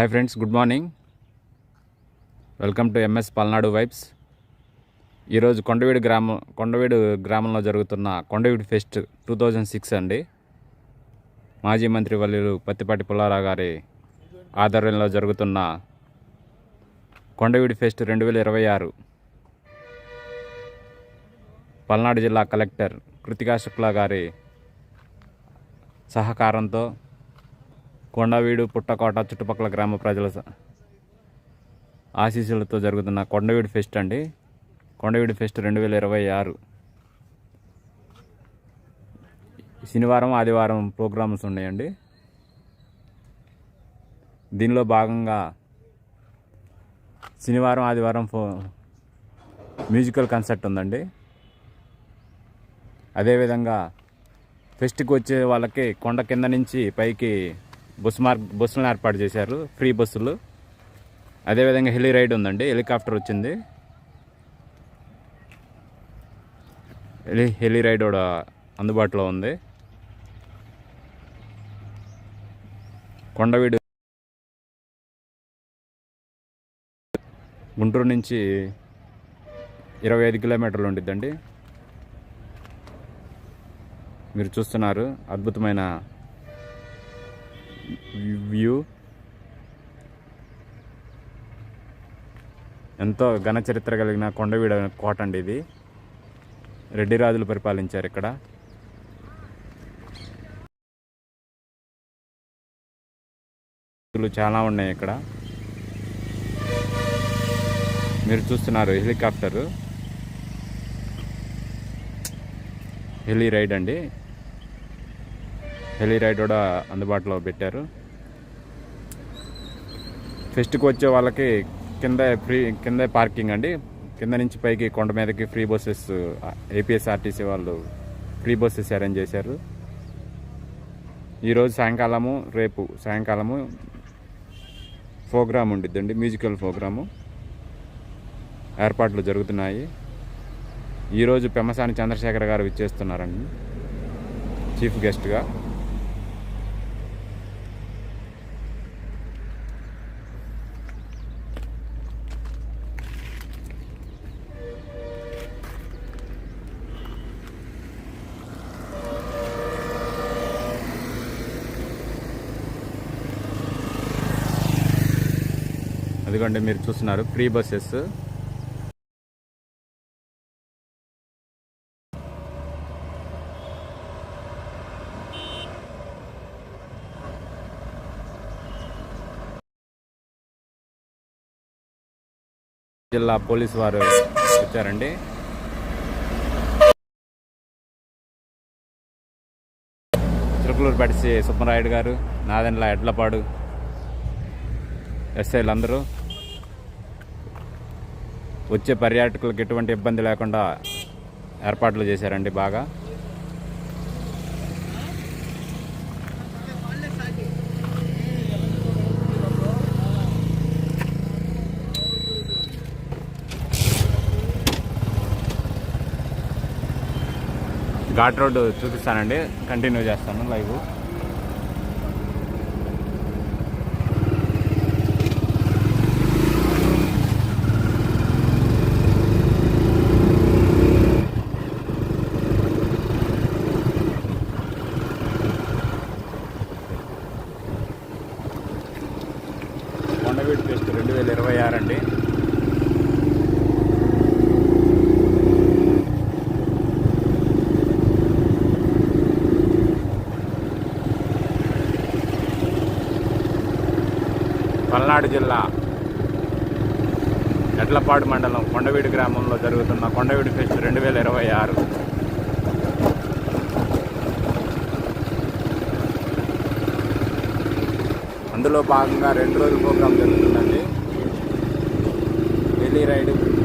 Hi friends good morning welcome to MS Palnadu vibes ఈరోజు కొండవీడు గ్రామం కొండవీడు గ్రామంలో జరుగుతున్న Kondaveedu fest two thousand six అండి. మాజీ మంత్రి వల్లులు పత్తిపాటి పుల్లారావు గారి ఆధ్వర్యంలో జరుగుతున్న కొండవీడు ఫెస్ట్ రెండు వేల ఇరవై ఆరు. పల్నాడు జిల్లా కలెక్టర్ కృతికా శుక్లా గారి సహకారంతో కొండవీడు పుట్టకోట చుట్టుపక్కల గ్రామ ప్రజల ఆశీస్సులతో జరుగుతున్న కొండవీడు ఫెస్ట్ అండి. కొండవీడు ఫెస్ట్ రెండు వేల ఇరవై ఆరు. శనివారం ఆదివారం ప్రోగ్రామ్స్ ఉన్నాయండి. దీనిలో భాగంగా శనివారం ఆదివారం ఫో మ్యూజికల్ కన్సర్ట్ ఉందండి. అదేవిధంగా ఫెస్ట్కి వచ్చే వాళ్ళకి కొండ కింద నుంచి పైకి బస్సు మార్ బస్సులను ఏర్పాటు చేశారు. ఫ్రీ బస్సులు. అదేవిధంగా హెలి రైడ్ ఉందండి. హెలికాప్టర్ వచ్చింది. హెలి హెలి రైడ్ కూడా అందుబాటులో ఉంది. కొండవీడు గుంటూరు నుంచి ఇరవై ఐదు కిలోమీటర్లు ఉండిద్దండి. మీరు చూస్తున్నారు అద్భుతమైన వ్యూ. ఎంతో ఘన చరిత్ర కలిగిన కొండవీడ కోట అండి ఇది. రెడ్డి రాజులు పరిపాలించారు ఇక్కడ. చాలా ఉన్నాయి ఇక్కడ. మీరు చూస్తున్నారు హెలికాప్టరు. హెలి రైడ్ అండి. హెలి రైడ్ కూడా అందుబాటులో పెట్టారు. ఫెస్ట్కి వచ్చే వాళ్ళకి కింద ఫ్రీ కింద పార్కింగ్ అండి. కింద నుంచి పైకి కొండ మీదకి ఫ్రీ బస్సెస్ ఏపీఎస్ఆర్టీసీ వాళ్ళు ఫ్రీ బస్సెస్ అరేంజ్ చేశారు. ఈరోజు సాయంకాలము రేపు సాయంకాలము ప్రోగ్రామ్ ఉండిద్దండి మ్యూజికల్ ప్రోగ్రాము. ఏర్పాట్లు జరుగుతున్నాయి. ఈరోజు పెమ్మసాని చంద్రశేఖర్ గారు విచ్చేస్తున్నారండి చీఫ్ గెస్ట్గా. అదిగోండి మీరు చూస్తున్నారు ఫ్రీ బస్సెస్. జిల్లా పోలీసు వారు వచ్చారండి. చిరుకులూరు పడిసి సుబ్బరాయుడు గారు నాదెండ్ల ఎడ్లపాడు ఎస్ఐలు అందరూ వచ్చే పర్యాటకులకు ఎటువంటి ఇబ్బంది లేకుండా ఏర్పాట్లు చేశారండి బాగా. ఘాట్ రోడ్డు చూపిస్తానండి. కంటిన్యూ చేస్తాను లైవ్. కొండవీడు ఫెస్ట్ రెండు వేల ఇరవై ఆరు అండి. పల్నాడు జిల్లా ఎడ్లపాడు మండలం కొండవీడు గ్రామంలో జరుగుతున్న కొండవీడు ఫెస్ట్ రెండు వేల ఇరవై ఆరు. అందులో భాగంగా రెండు రోజుల ప్రోగ్రాం జరుగుతుందండి. ఢిల్లీ రైడ్.